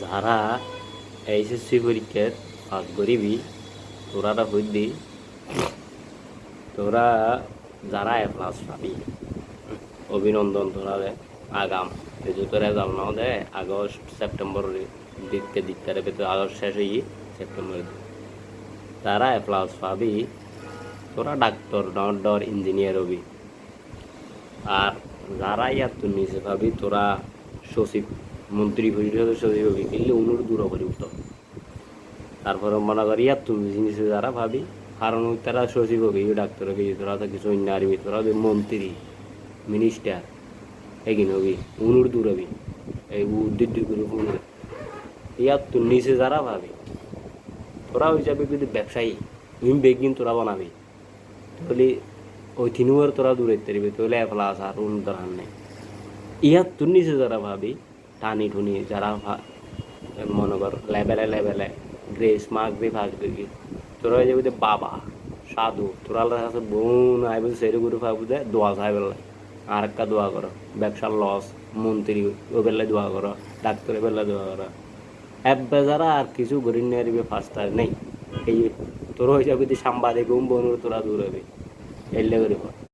যারা এইচএসসি পরীক্ষার পাস করিবি তোরা হইদি তোরা যারা এ প্লাস পাবি, অভিনন্দন তোরা আগাম এই যে তোর রেজাল্ট নাও দে, আগস্ট, সেপ্টেম্বর দিতে দিতে রে তো আগস্ট শেষ হই, সেপ্টেম্বর তারা এ প্লাস পাবি, তোরা ডাক্তার ডর ইঞ্জিনিয়ার হবি। আর যারা ইয়ার তুই নিচে ভাবি তোরা সচিব। সচিব হবি কিন্তু অনুর দূর করি উঠত। তারপরে মনে করি ইয়ার তুমি জিনিসে যারা ভাবি, কারণ তারা সচিব হবি ডাক্তার হবি তোরা তো কিছু অন্য আরবি তোরা হবি মন্ত্রী মিনিস্টার এগিন হবি অনুর দূর হবি, এই উদ্দিত করে অনুর ইয়ার তুই নিচে যারা ভাবি, তোরা হয়ে যাবে কিন্তু ব্যবসায়ী, তুমি বেগিন তোরা বানাবি, তাহলে ওই তিনুয়ার তোরা দূরে তেরবি তাহলে এফলা আর অন্য দরকার নেই। ইহার তোর নিচে যারা ভাবি টানি টুনি যারা মনে কর লেভেলে লেভেলে গ্রেস মাগবি ফাগবি তোরা হয়ে যাবি বাবা, সাধু। তোরা কাছে বোন আইব সেরে করে ভাবু দে, দোয়া খাই বেলা। আর একটা দোয়া করো, ব্যবসার লস, মন্ত্রী ও বেলায় দোয়া করো ডাক্তারের বেলায় দোয়া করো। এব্বে যারা আর কিছু গরিব ফার্স্ট নেই। এই তোর হয়ে যাবে সাংবাদিক বনুর তোরা দূর হবে। এলে করে